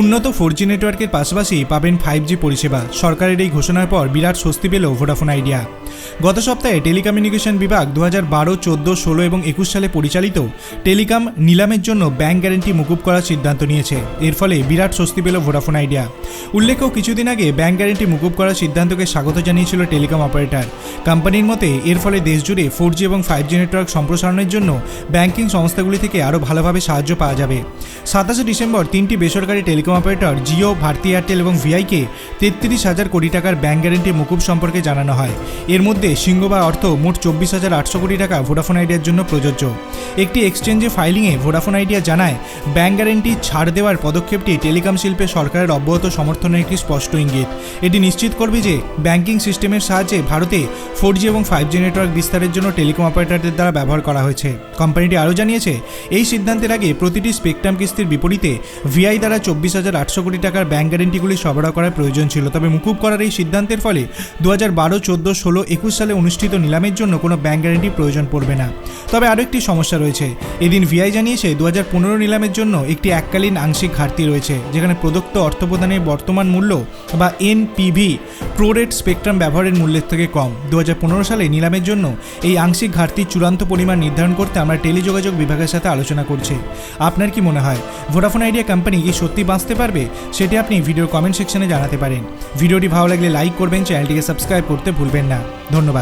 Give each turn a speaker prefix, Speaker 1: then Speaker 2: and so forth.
Speaker 1: উন্নত four G নেটওয়ার্কের পাশাপাশি পাবেন ফাইভ জি পরিষেবা। সরকারের এই ঘোষণার পর বিরাট স্বস্তি পেল ভোডাফোন আইডিয়া গত সপ্তাহে টেলিকমিউনিকেশন বিভাগ দু হাজার বারো, চোদ্দ, ষোলো এবং একুশ সালে পরিচালিত টেলিকম নিলামের জন্য ব্যাংক গ্যারেন্টি মুকুব করার সিদ্ধান্ত নিয়েছে। এর ফলে বিরাট স্বস্তি পেল ভোডাফোন আইডিয়া উল্লেখ্য, কিছুদিন আগে ব্যাংক গ্যারেন্টি মুকুব করার সিদ্ধান্তকে স্বাগত জানিয়েছিল টেলিকম অপারেটর। কোম্পানির মতে, এর ফলে দেশজুড়ে ফোর জি এবং ফাইভ জি নেটওয়ার্ক সম্প্রসারণের জন্য ব্যাংকিং সংস্থাগুলি থেকে আরও ভালোভাবে সাহায্য পাওয়া যাবে। সাতাশে ডিসেম্বর তিনটি বেসরকারি টেলিকম অপারেটর, জিও, ভারতী এয়ারটেল এবং ভিআইকে তেত্রিশ হাজার কোটি টাকার ব্যাঙ্ক গ্যারেন্টি মুকুব সম্পর্কে জানানো হয়। এর মধ্যে সিংহবার অর্থ মোট চব্বিশ হাজার আটশো কোটি টাকা ভোডাফোন আইডিয়ার জন্য প্রযোজ্য। একটি এক্সচেঞ্জে ফাইলিংয়ে ভোডাফোন আইডিয়া জানায় ব্যাঙ্ক গ্যারেন্টি ছাড় দেওয়ার পদক্ষেপটি টেলিকম শিল্পে সরকারের অব্যাহত সমর্থনের একটি স্পষ্ট ইঙ্গিত। এটি নিশ্চিত করবে যে, ব্যাংকিং সিস্টেমের সাহায্যে ভারতে ফোর জি এবং ফাইভ জি নেটওয়ার্ক বিস্তারের জন্য টেলিকম অপারেটরদের দ্বারা ব্যবহার করা হয়েছে। কোম্পানিটি আরও জানিয়েছে, এই সিদ্ধান্তের আগে প্রতিটি স্পেকট্রাম কিস্তির বিপরীতে ভিআই দ্বারা চব্বিশ হাজার আটশো কোটি টাকার ব্যাঙ্ক গ্যারেন্টিগুলি সরবরাহ করার প্রয়োজন ছিল। তবে মুকুব করার এই সিদ্ধান্তের ফলে দু হাজার বারো, চোদ্দ, ষোলো, একুশ সালে অনুষ্ঠিত নিলামের জন্য কোনো ব্যাঙ্ক গ্যারেন্টি প্রয়োজন পড়বে না। তবে আরও একটি সমস্যা রয়েছে। এদিন ভিআই জানিয়েছে দু হাজার পনেরো নিলামের জন্য একটি এককালীন আংশিক ঘাটতি রয়েছে, যেখানে প্রদত্ত অর্থ প্রদানের বর্তমান মূল্য বা এনপিভি প্রোরেট স্পেকট্রাম ব্যবহারের মূল্যের থেকে কম। দু হাজার পনেরো সালে নিলামের জন্য এই আংশিক ঘাটতির চূড়ান্ত পরিমাণ নির্ধারণ করতে আমরা টেলিযোগাযোগ বিভাগের সাথে আলোচনা করছি। আপনার কি মনে হয় ভোডাফোন আইডিয়া কোম্পানি কি সত্যি বাঁচতে পারবে? সেটি আপনি ভিডিওর কমেন্ট সেকশনে জানাতে পারেন। ভিডিওটি ভালো লাগলে লাইক করবেন চ্যানেলটিকে সাবস্ক্রাইব করতে ভুলবেন না। ধন্যবাদ।